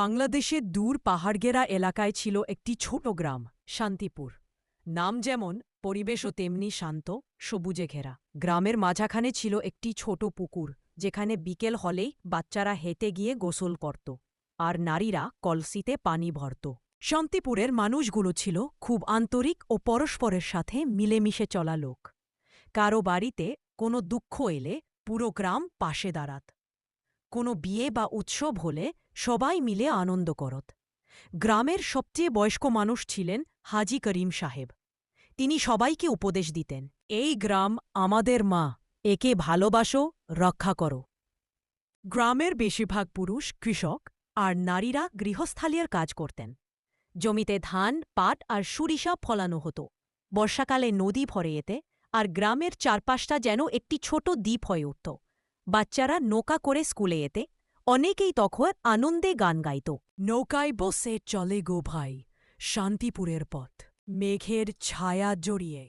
বাংলাদেশের দূর পাহাড়গেরা এলাকায় ছিল একটি ছোট গ্রাম, শান্তিপুর। নাম যেমন, পরিবেশও তেমনি শান্ত, সবুজে ঘেরা। গ্রামের মাঝাখানে ছিল একটি ছোট পুকুর, যেখানে বিকেল হলেই বাচ্চারা হেঁটে গিয়ে গোসল করত, আর নারীরা কলসিতে পানি ভরত। শান্তিপুরের মানুষগুলো ছিল খুব আন্তরিক ও পরস্পরের সাথে মিলেমিশে চলা লোক। কারও বাড়িতে কোনো দুঃখ এলে পুরো গ্রাম পাশে দাঁড়াত। কোনো বিয়ে বা উৎসব হলে সবাই মিলে আনন্দ করত। গ্রামের সবচেয়ে বয়স্ক মানুষ ছিলেন হাজি করিম সাহেব। তিনি সবাইকে উপদেশ দিতেন, এই গ্রাম আমাদের মা, একে ভালোবাসো, রক্ষা করো। গ্রামের বেশিরভাগ পুরুষ কৃষক আর নারীরা গৃহস্থালিয়ার কাজ করতেন। জমিতে ধান, পাট আর সরিষা ফলানো হতো। বর্ষাকালে নদী ভরে এতে, আর গ্রামের চারপাশটা যেন একটি ছোট দ্বীপ হয়ে উঠত। বাচ্চারা নৌকা করে স্কুলে এতে অনেকেই তখন আনন্দে গান গাইত। নৌকায় বসে চলে গো ভাই, শান্তিপুরের পথ, মেঘের ছায়া জড়িয়ে।